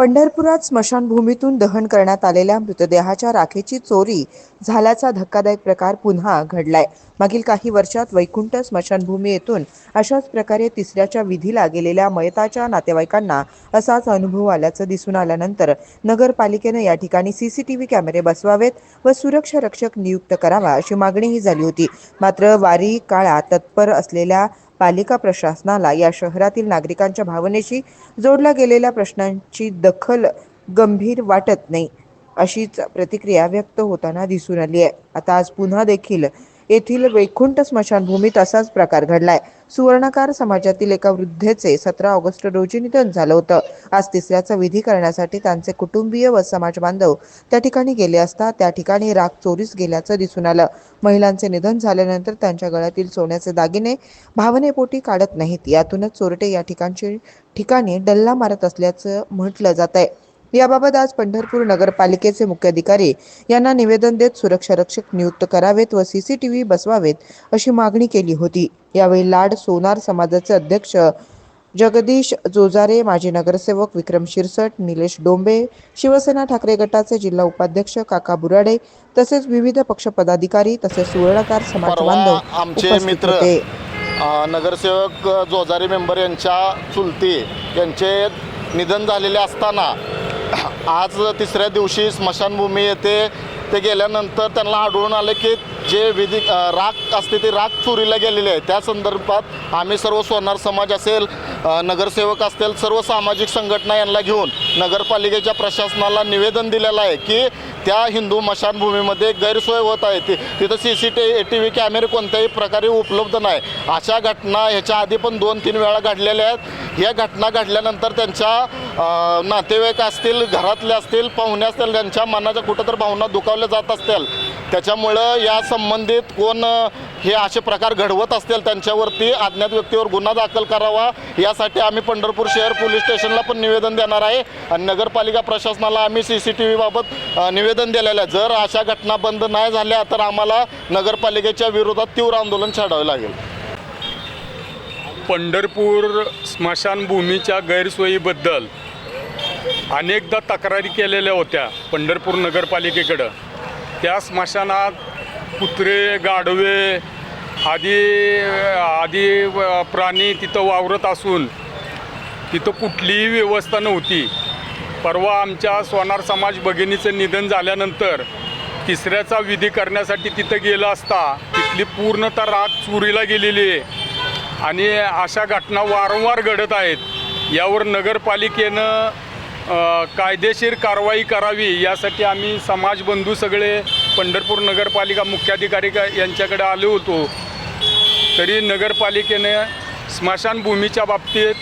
पंढरपुरात स्मशानभूमीतून दहन करण्यात आलेल्या मृतदेहाच्या राखेची चोरी झाल्याचा धक्कादायक प्रकार पुन्हा घडलाय. मागील काही वर्षात वैकुंठ स्मशानभूमी येथून अशाच प्रकारे तिसऱ्याच्या विधीला गेलेल्या मयताच्या नातेवाईकांना असाच अनुभव आल्याचं दिसून आल्यानंतर नगरपालिकेनं या ठिकाणी सीसीटीव्ही कॅमेरे बसवावेत व सुरक्षा रक्षक नियुक्त करावा अशी मागणीही झाली होती. मात्र वारी काळात तत्पर असलेल्या पालिका प्रशासनाला या शहरातील नागरिकांच्या भावनेशी जोडल्या गेलेल्या प्रश्नांची दखल गंभीर वाटत नाही अशीच प्रतिक्रिया व्यक्त होताना दिसून आली आहे. आता आज पुन्हा देखील येथील वैकुंठ स्मशानभूमीत असाच प्रकार घडलाय. सुवर्णकार समाजातील एका वृद्धेचे सतरा ऑगस्ट रोजी निधन झालं होतं. आज तिसऱ्याचा विधी करण्यासाठी त्यांचे कुटुंबीय व समाज बांधव त्या ठिकाणी गेले असता त्या ठिकाणी राग चोरीस गेल्याचं दिसून आलं. महिलांचे निधन झाल्यानंतर त्यांच्या गळ्यातील सोन्याचे दागिने भावनेपोटी काढत नाहीत. यातूनच चोरटे या ठिकाणची ठिकाणी डल्ला मारत असल्याचं म्हटलं जात आहे याबाबत आज पंढरपूर नगरपालिकेचे मुख्याधिकारी यांना निवेदन देत सुरक्षा रक्षक नियुक्त करावेत व सीसीटीव्ही बसवावेत अशी मागणी केली होती. यावेळी लाड सोनार समाजाचे अध्यक्ष जगदीश जोजारे माजी नगरसेवक विक्रम शिरसट निलेश डोंबे शिवसेना ठाकरे गटाचे जिल्हा उपाध्यक्ष काका बुराडे तसेच विविध पक्ष पदाधिकारी तसेच सुवर्णकार समाज बांधव आमचे मित्र नगरसेवक जोजारी मेंबर यांच्या चुलती यांचे निधन झालेले असताना आज तिसऱ्या दिवशी स्मशानभूमी येथे ते गेल्यानंतर त्यांना आढळून आले की जे विधी राख असते ती राख चोरीला गेलेली आहे. त्या संदर्भात आम्ही सर्व सोनार समाज असेल नगरसेवक असतील सर्व सामाजिक संघटना यांना घेऊन नगरपालिकेच्या प्रशासनाला निवेदन दिलेलं आहे की त्या हिंदू मशानभूमीमध्ये गैरसोय होत आहे. ती तिथं C C T T V कॅमेरे कोणत्याही प्रकारे उपलब्ध नाही. अशा घटना ह्याच्या आधी पण दोन तीन वेळा घडलेल्या आहेत. ह्या घटना घडल्यानंतर त्यांच्या नातेवाईक असतील घरातले असतील पाहुणे असतील त्यांच्या मनाच्या कुठं तर भावना दुखावल्या जात असतील. त्याच्यामुळं या संबंधित कोण हे असे प्रकार घडवत असतील त्यांच्यावरती अज्ञात व्यक्तीवर गुन्हा दाखल करावा या यासाठी आम्ही पंढरपूर शहर पोलीस स्टेशनला पण निवेदन देणार आहे. आणि नगरपालिका प्रशासनाला आम्ही सी सी टी व्हीबाबत निवेदन दिलेलं आहे. जर अशा घटना बंद नाही झाल्या तर आम्हाला नगरपालिकेच्या विरोधात तीव्र आंदोलन छाडावे लागेल. पंढरपूर स्मशानभूमीच्या गैरसोयीबद्दल अनेकदा तक्रारी केलेल्या होत्या पंढरपूर नगरपालिकेकडं. त्या स्मशानात कुत्रे गाढवे आधी आधी प्राणी तिथं वावरत असून तिथं कुठलीही व्यवस्था नव्हती. परवा आमच्या सोनार समाज भगिनीचं निधन झाल्यानंतर तिसऱ्याचा विधी करण्यासाठी तिथं गेलं असता तिथली पूर्णतः राख चोरीला गेलेली आहे. आणि अशा घटना वारंवार घडत आहेत. यावर नगरपालिकेनं कायदेशीर कारवाई करावी यासाठी आम्ही समाजबंधू सगळे पंढरपूर नगरपालिका मुख्याधिकारी यांच्याकडे आलो होतो. तरी नगरपालिकेने स्मशानभूमीच्या बाबतीत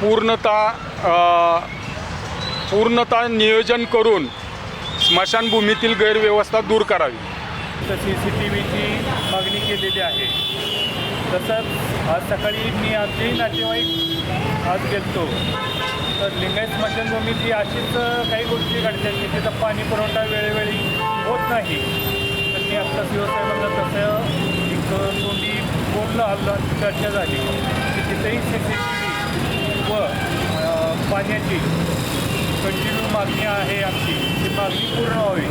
पूर्णतः पूर्णता पूर्णतः नियोजन करून स्मशानभूमीतील गैरव्यवस्था दूर करावी. तर सी सी टी व्हीची मागणी केलेली आहे. तसंच आज सकाळी मी आमचेही नातेवाईक आज गेलतो. तर लिंगायत स्मशानभूमीची अशीच काही गोष्टी घडतात की तिथं पाणी पुरवठा वेळोवेळी होत नाही. तर मी आत्ताच व्यवसायामधलं तसं तर दोन्ही बोलणं आलं चर्चा झाली. की तिथेही सी सी टी व्ही व पाण्याची कंटिन्यू मागणी आहे आमची. ती मागणी पूर्ण व्हावी